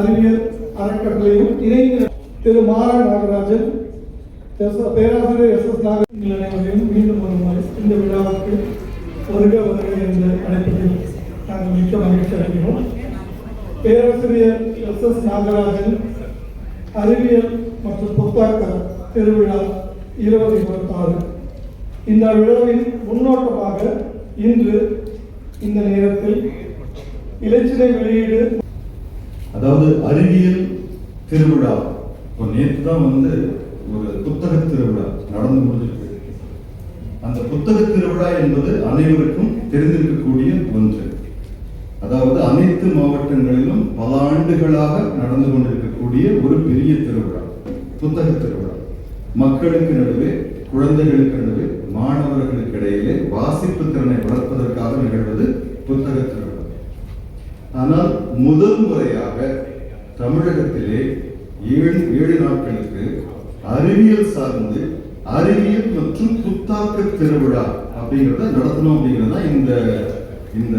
அறிவியல் அறக்கட்டளையும் இணைந்து திரு மாறா நாகராஜன் பேராசிரியர் எஸ் எஸ் நாகராஜன் அனைவரையும் மீண்டும் வருமாறு இந்த விழாவுக்கு வருக வருக என்ற அழைப்பதில் நாங்கள் மிக்க மகிழ்ச்சி அடைகிறோம். பேராசிரியர் எஸ் எஸ் நாகராஜன் அறிவியல் மற்றும் புத்தாக்க திருவிழா இருபது இருபத்தாறு. இந்த விழாவின் முன்னோட்டமாக இன்று இந்த நேரத்தில் இலச்சினை வெளியீடு அதாவது அறிவியல் திருவிழா. இப்போ நேற்று தான் வந்து ஒரு புத்தக திருவிழா நடந்து முடிஞ்சிருக்கு. அந்த புத்தக திருவிழா என்பது அனைவருக்கும் தெரிந்திருக்கக்கூடிய ஒன்று. அதாவது அனைத்து மாவட்டங்களிலும் பல ஆண்டுகளாக நடந்து கொண்டிருக்கக்கூடிய ஒரு பெரிய திருவிழா புத்தக திருவிழா. மக்களுக்கு நடுவே குழந்தைகளுக்கு நடுவே மாணவர்களுக்கு இடையிலே வாசிப்பு திறனை வளர்ப்பதற்காக நிகழ்வது புத்தக திருவிழா. ஆனால் முதல் முறையாக தமிழகத்திலே ஏழு ஏழு நாட்களுக்கு அறிவியல் சார்ந்து அறிவியல் மற்றும் புத்தாக்க திருவிழா அப்படிங்கிறத நடத்தணும் அப்படிங்கிறது தான் இந்த இந்த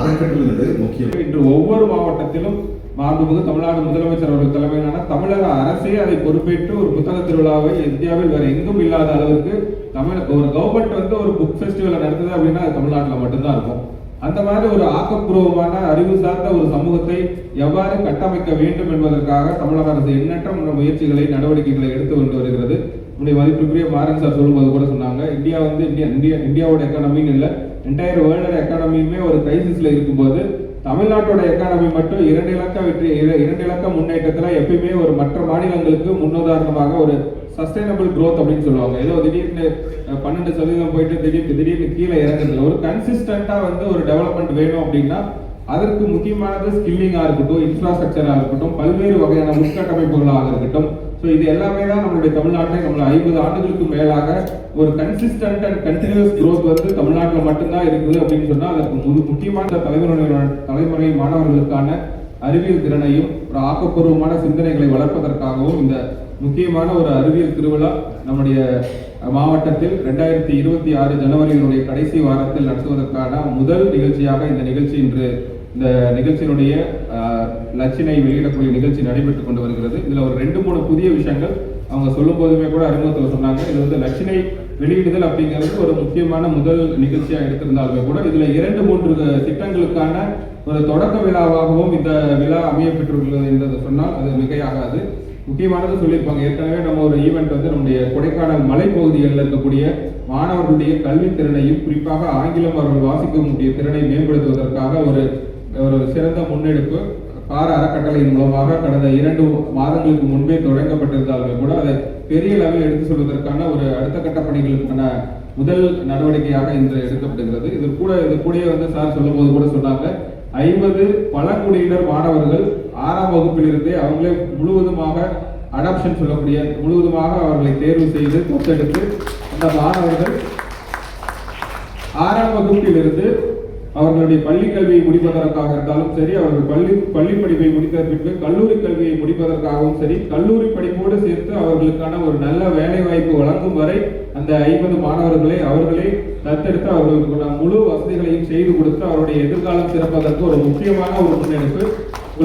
அறக்கட்டளை முக்கியம் இன்று ஒவ்வொரு மாவட்டத்திலும் மாண்புமிகு தமிழ்நாடு முதலமைச்சர் அவர்கள் தலைமையிலான தமிழக அரசே அதை பொறுப்பேற்று ஒரு புத்தக திருவிழாவை இந்தியாவில் வேற எங்கும் இல்லாத அளவுக்கு தமிழ் ஒரு கவர்மெண்ட் வந்து ஒரு புக் ஃபெஸ்டிவலை நடத்துது அப்படின்னா அது தமிழ்நாட்டில் மட்டும்தான் இருக்கும். அந்த மாதிரி ஒரு ஆக்கப்பூர்வமான அறிவு சார்ந்த ஒரு சமூகத்தை எவ்வாறு கட்டமைக்க வேண்டும் என்பதற்காக தமிழக அரசு எண்ணற்ற முயற்சிகளை நடவடிக்கைகளை எடுத்து கொண்டு வருகிறது. நம்முடைய மதிப்புக்குரிய மாறன் சார் சொல்லும்போது கூட சொன்னாங்க இந்தியா வந்து இந்தியா இந்தியா இந்தியாவோட எக்கானமின்னு இல்லை. என்டையர் வேர்ல்டோட எக்கானமியுமே ஒரு கிரைசிஸ்ல இருக்கும்போது தமிழ்நாட்டோட எக்கானமி மட்டும் இரண்டு இலக்க வெற்றி இர- இரண்டு இலக்க முன்னேற்றத்தில் எப்பயுமே ஒரு மற்ற மாநிலங்களுக்கு முன்னுதாரணமாக ஒரு சஸ்டைனபிள் க்ரோத் அப்படின்னு சொல்லுவாங்க. ஏதோ திடீர்னு பன்னெண்டு சதவீதம் போயிட்டு திடீர்னு திடீர்னு கீழே இறங்குறதுல ஒரு கன்சிஸ்டண்டா வந்து ஒரு டெவலப்மெண்ட் வேணும் அப்படின்னா அதற்கு முக்கியமானது ஸ்கில்லிங்கா இருக்கட்டும் இன்ஃப்ராஸ்ட்ரக்சரா இருக்கட்டும் பல்வேறு வகையான உட்கட்டமைப்புகளாக இருக்கட்டும். ஸோ இது எல்லாமே தான் நம்மளுடைய தமிழ்நாட்டில் நம்மள ஐம்பது ஆண்டுகளுக்கு மேலாக ஒரு கன்சிஸ்டன்ட் அண்ட் கண்டினியூஸ் க்ரோத் வந்து தமிழ்நாட்டில் மட்டும்தான் இருக்குது அப்படின்னு சொன்னால் அதற்கு முழு முக்கியமான தலைமுறை தலைமுறை மாணவர்களுக்கான அறிவியல் திறனையும் ஒரு ஆக்கப்பூர்வமான சிந்தனைகளை வளர்ப்பதற்காகவும் இந்த முக்கியமான ஒரு அறிவியல் திருவிழா நம்முடைய மாவட்டத்தில் ரெண்டாயிரத்தி இருபத்தி ஆறு ஜனவரியினுடைய கடைசி வாரத்தில் நடத்துவதற்கான முதல் நிகழ்ச்சியாக இந்த நிகழ்ச்சி இன்று இந்த நிகழ்ச்சியினுடைய லட்சினை வெளியிடக்கூடிய நிகழ்ச்சி நடைபெற்றுக் கொண்டு வருகிறது. இதுல ஒரு ரெண்டு மூணு புதிய விஷயங்கள் அவங்க சொல்லும் போதுமே கூட அறிமுகத்தில் சொன்னாங்க. இது வந்து லட்சினை வெளியிடுதல் அப்படிங்கிறது ஒரு முக்கியமான முதல் நிகழ்ச்சியாக எடுத்திருந்தாலுமே கூட இதுல இரண்டு மூன்று திட்டங்களுக்கான ஒரு தொடக்க விழாவாகவும் இந்த விழா அமையப்பெற்றுள்ளது என்றதை என்று சொன்னால் அது மிகையாகாது. முக்கியமானது சொல்லியிருப்பாங்க. ஏற்கனவே நம்ம ஒரு ஈவெண்ட் வந்து நம்முடைய கொடைக்கானல் மலைப்பகுதிகளில் இருக்கக்கூடிய மாணவர்களுடைய கல்வி திறனையும் குறிப்பாக ஆங்கிலம் அவர்கள் வாசிக்கக்கூடிய திறனை மேம்படுத்துவதற்காக ஒரு ஒரு சிறந்த முன்னெடுப்பு. பார அறக்கட்டளையின் மூலமாக கடந்த இரண்டு மாதங்களுக்கு முன்பே தொடங்கப்பட்டிருந்தாலுமே கூட அதை பெரிய அளவில் எடுத்து சொல்வதற்கான ஒரு அடுத்த கட்ட பணிகளுக்கான முதல் நடவடிக்கையாக இன்று எடுக்கப்படுகிறது. இது கூட இது கூடயே வந்து சார் சொல்லும்போது கூட சொன்னாங்க ஐம்பது பழங்குடியினர் மாணவர்கள் ஆறாம் வகுப்பிலிருந்தே அவங்களே முழுவதுமாக அடாப்ஷன் சொல்லக்கூடிய முழுவதுமாக அவர்களை தேர்வு செய்து தத்தெடுத்து அந்த மாணவர்கள் ஆறாம் வகுப்பிலிருந்து அவர்களுடைய பள்ளி கல்வியை முடிப்பதற்காக இருந்தாலும் சரி அவர்கள் பள்ளி பள்ளி படிப்பை முடித்த பின்பு கல்லூரி கல்வியை முடிப்பதற்காகவும் சரி கல்லூரி படிப்போடு சேர்த்து அவர்களுக்கான ஒரு நல்ல வேலை வாய்ப்பு வழங்கும் வரை அந்த ஐம்பது மாணவர்களை அவர்களே தத்தெடுத்து அவர்களுக்கான முழு வசதிகளையும் செய்து கொடுத்து அவருடைய எதிர்காலம் சிறப்பதற்கு ஒரு முக்கியமான ஒரு முன்னெடுப்பு.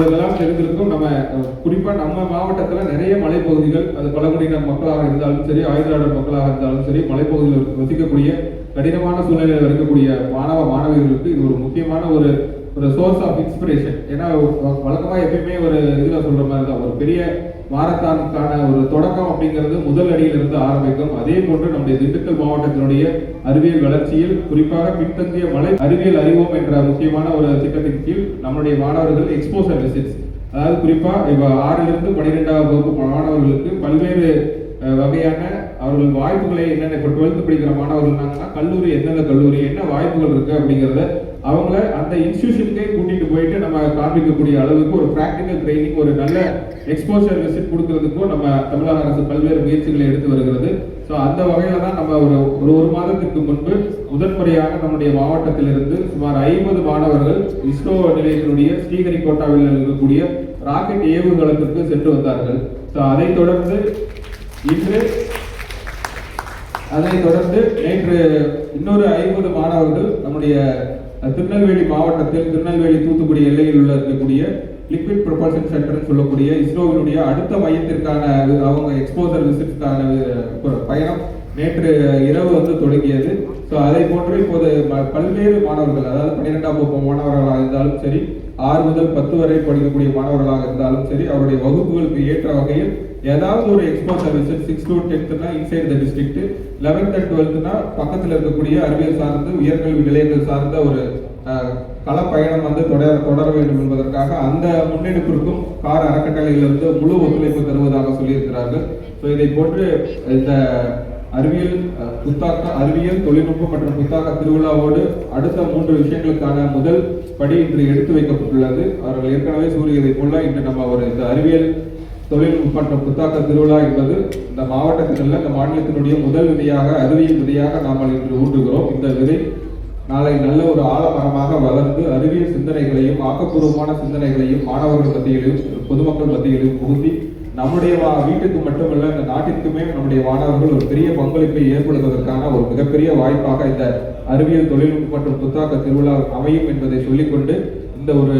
இதெல்லாம் தெரிந்திருக்கும் நம்ம குறிப்பா நம்ம மாவட்டத்துல நிறைய மலைப்பகுதிகள் அது பழங்குடியினர் மக்களாக இருந்தாலும் சரி ஆயுதலாளர் மக்களாக இருந்தாலும் சரி மலைப்பகுதியில் வசிக்கக்கூடிய கடினமான சூழ்நிலையில் இருக்கக்கூடிய மாணவ மாணவிகளுக்கு இது ஒரு முக்கியமான ஒரு ஒரு சோர்ஸ் ஆஃப் இன்ஸ்பிரேஷன் ஏன்னா வழக்கமாக எப்பயுமே ஒரு இதில் சொல்கிற மாதிரி தான் ஒரு பெரிய மாரத்தானுக்கான ஒரு தொடக்கம் அப்படிங்கிறது முதல் அடியிலிருந்து ஆரம்பிக்கும். அதே போன்று நம்முடைய திண்டுக்கல் மாவட்டத்தினுடைய அறிவியல் வளர்ச்சியில் குறிப்பாக பின்தங்கிய மலை அறிவியல் அறிவோம் என்ற முக்கியமான ஒரு திட்டத்தின் கீழ் நம்முடைய மாணவர்கள் எக்ஸ்போசர் விசிட்ஸ் அதாவது குறிப்பாக இப்போ ஆறிலிருந்து பன்னிரெண்டாவது வகுப்பு மாணவர்களுக்கு பல்வேறு வகையான அவர்கள் வாய்ப்புகளை என்னென்ன இப்போ டுவெல்த் படிக்கிற மாணவர்கள்னாங்கன்னா கல்லூரி எந்தெந்த கல்லூரி என்ன வாய்ப்புகள் இருக்கு அப்படிங்கிறத அவங்கள அந்த இன்ஸ்டியூஷனுக்கே கூட்டிட்டு போயிட்டு நம்ம காண்பிக்கக்கூடிய அளவுக்கு ஒரு ப்ராக்டிக்கல் ட்ரைனிங் ஒரு நல்ல எக்ஸ்போஷர் விசிட் கொடுக்கறதுக்கும் நம்ம தமிழக அரசு பல்வேறு முயற்சிகளை எடுத்து வருகிறது. ஸோ அந்த வகையில தான் நம்ம ஒரு ஒரு ஒரு மாதத்துக்கு முன்பு முதன்முறையாக நம்முடைய மாவட்டத்திலிருந்து சுமார் ஐம்பது மாணவர்கள் இஸ்ரோ நிலையத்தினுடைய ஸ்ரீஹரிகோட்டாவில் இருக்கக்கூடிய ராக்கெட் ஏவுகணத்திற்கு சென்று வந்தார்கள். ஸோ அதைத் தொடர்ந்து இன்று அதைத் தொடர்ந்து நேற்று இன்னொரு ஐம்பது மாணவர்கள் நம்முடைய திருநெல்வேலி மாவட்டத்தில் திருநெல்வேலி தூத்துக்குடி எல்லையில் உள்ள இருக்கக்கூடிய லிக்விட் ப்ரொபல்ஷன் சென்டர்னு சொல்லக்கூடிய இஸ்ரோவினுடைய அடுத்த மையத்திற்கான அவங்க எக்ஸ்போசர் விசிட்ஸ்க்கான பயணம். நேற்று இரவு வந்து தொடங்கியது. ஸோ அதை போன்று இப்போது பல்வேறு மாணவர்கள் அதாவது பன்னிரெண்டாம் வகுப்பு மாணவர்களாக இருந்தாலும் சரி ஆறு முதல் பத்து வரை படிக்கக்கூடிய மாணவர்களாக இருந்தாலும் சரி அவருடைய வகுப்புகளுக்கு ஏற்ற வகையில் ஏதாவது ஒரு expo visit six to டென்த்னா inside the district eleventh and டுவெல்த்னா பக்கத்தில் இருக்கக்கூடிய அறிவியல் சார்ந்து உயர்கல்வி நிலையங்கள் சார்ந்த ஒரு களப்பயணம் வந்து தொடர தொடர வேண்டும் என்பதற்காக அந்த முன்னெடுப்பிற்கும் கார் அறக்கட்டளையிலிருந்து முழு ஒத்துழைப்பு தருவதாக சொல்லியிருக்கிறார்கள். ஸோ இதை போன்று இந்த அறிவியல் புத்தாக்க அறிவியல் தொழில்நுட்பம் மற்றும் புத்தாக்க திருவிழாவோடு அடுத்த மூன்று விஷயங்களுக்கான முதல் படி இன்று எடுத்து வைக்கப்பட்டுள்ளது. அவர்கள் ஏற்கனவே சூரியதை போல இன்று நம்ம ஒரு இந்த அறிவியல் தொழில்நுட்பம் மற்றும் புத்தாக்க திருவிழா என்பது இந்த மாவட்டத்தில் இந்த மாநிலத்தினுடைய முதல் விதையாக அறிவியல் விதையாக நாம் இன்று ஊன்றுகிறோம். இந்த விதை நாளை நல்ல ஒரு ஆழமரமாக வளர்ந்து அறிவியல் சிந்தனைகளையும் ஆக்கப்பூர்வமான சிந்தனைகளையும் மாணவர்கள் மத்தியிலும் பொதுமக்கள் மத்தியிலும் புகுத்தி நம்முடைய வா- வீட்டுக்கு மட்டுமல்ல இந்த நாட்டிற்குமே நம்முடைய மாணவர்கள் ஒரு பெரிய பங்களிப்பை ஏற்படுத்துவதற்கான ஒரு மிகப்பெரிய வாய்ப்பாக இந்த அறிவியல் தொழில்நுட்பம் மற்றும் புத்தாக்க திருவிழா அமையும் என்பதை சொல்லிக்கொண்டு இந்த ஒரு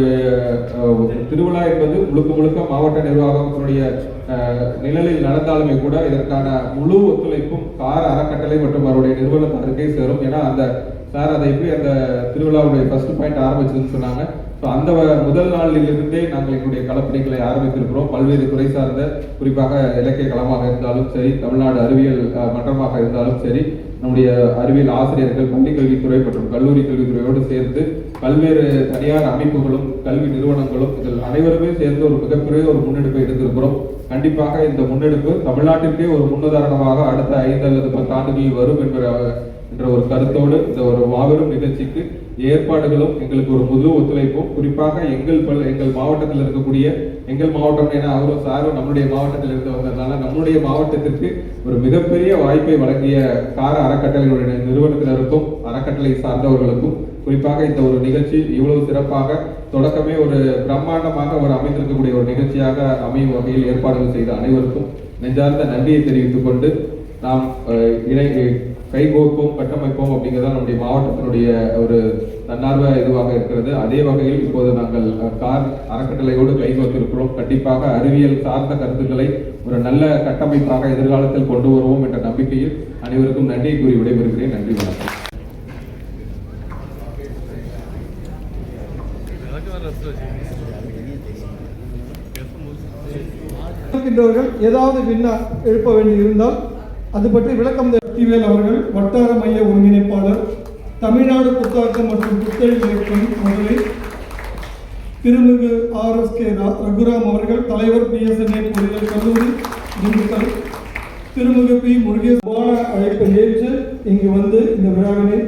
திருவிழா என்பது முழுக்க முழுக்க மாவட்ட நிர்வாகத்தினுடைய நிழலில் நடந்தாலுமே கூட இதற்கான முழு ஒத்துழைப்பும் கார அறக்கட்டளை மற்றும் அவருடைய நிறுவனத்திற்கே சேரும். ஏன்னா அந்த சார் அதை எப்படி அந்த திருவிழாவுடைய ஃபர்ஸ்ட் பாயிண்ட் ஆரம்பிச்சதுன்னு சொன்னாங்க. ஸோ அந்த வ- முதல் நாளிலிருந்தே நாங்கள் எங்களுடைய களப்பணிகளை ஆரம்பித்திருக்கிறோம். பல்வேறு துறை சார்ந்த குறிப்பாக இலக்கிய களமாக இருந்தாலும் சரி தமிழ்நாடு அறிவியல் மன்றமாக இருந்தாலும் சரி நம்முடைய அறிவியல் ஆசிரியர்கள் பள்ளி கல்வித்துறை மற்றும் கல்லூரி கல்வித்துறையோடு சேர்ந்து பல்வேறு தனியார் அமைப்புகளும் கல்வி நிறுவனங்களும் இதில் அனைவருமே சேர்ந்து ஒரு மிகப்பெரிய ஒரு முன்னெடுப்பை எடுத்திருக்கிறோம். கண்டிப்பாக இந்த முன்னெடுப்பு தமிழ்நாட்டிற்கே ஒரு முன்னுதாரணமாக அடுத்த ஐந்து அல்லது பத்து ஆண்டுகளில் வரும் என்ற என்ற ஒரு கருத்தோடு இந்த ஒரு மாபெரும் நிகழ்ச்சிக்கு ஏற்பாடுகளும் எங்களுக்கு ஒரு முழு ஒத்துழைப்பும். குறிப்பாக எங்கள் பல் எங்கள் மாவட்டத்தில் இருக்கக்கூடிய எங்கள் மாவட்டம் என அவரும் சாரும் நம்முடைய மாவட்டத்தில் இருந்து வந்ததுனால நம்முடைய மாவட்டத்திற்கு ஒரு மிகப்பெரிய வாய்ப்பை வழங்கிய கார அறக்கட்டளைகளுடைய நிறுவனத்தினருக்கும் அறக்கட்டளை சார்ந்தவர்களுக்கும் குறிப்பாக இந்த ஒரு நிகழ்ச்சி இவ்வளவு சிறப்பாக தொடக்கமே ஒரு பிரம்மாண்டமாக ஒரு அமைந்திருக்கக்கூடிய ஒரு நிகழ்ச்சியாக அமையும் வகையில் ஏற்பாடுகள் செய்த அனைவருக்கும் நெஞ்சார்ந்த நன்றியை தெரிவித்துக் கொண்டு நாம் இணை கைகோர்ப்போம் கட்டமைப்போம் அப்படிங்கிறதா நம்முடைய மாவட்டத்தினுடைய ஒரு தன்னார்வ இதுவாக இருக்கிறது. அதே வகையில் இப்போது நாங்கள் கார் அறக்கட்டளையோடு கைகோர்த்திருக்கிறோம் கண்டிப்பாக அறிவியல் சார்ந்த கருத்துக்களை ஒரு நல்ல கட்டமைப்பாக எதிர்காலத்தில் கொண்டு வருவோம் என்ற நம்பிக்கையில் அனைவருக்கும் நன்றி கூறி விடைபெறுகிறேன். நன்றி வணக்கம். ஏதாவது விண்ணா எழுப்ப வேண்டி இருந்தால் அது பற்றி விளக்கம் தர சக்திவேல் அவர்கள் வட்டார மைய ஒருங்கிணைப்பாளர் தமிழ்நாடு புத்தாக்கம் மற்றும் புத்தகம் இயக்கம் முதலில் திருமிகு ஆர் எஸ் கே ரகுராம் அவர்கள் தலைவர் பிஎஸ்என்ஏ பொறியியல் கல்லூரி திண்டுக்கல். திருமிகு பி முருகேசமான அழைப்பை ஏற்று இங்கு வந்து இந்த விழாவினை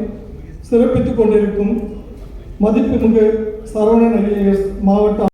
சிறப்பித்துக் கொண்டிருக்கும் மதிப்புமிகு சரவணன் ஐஏஎஸ் மாவட்ட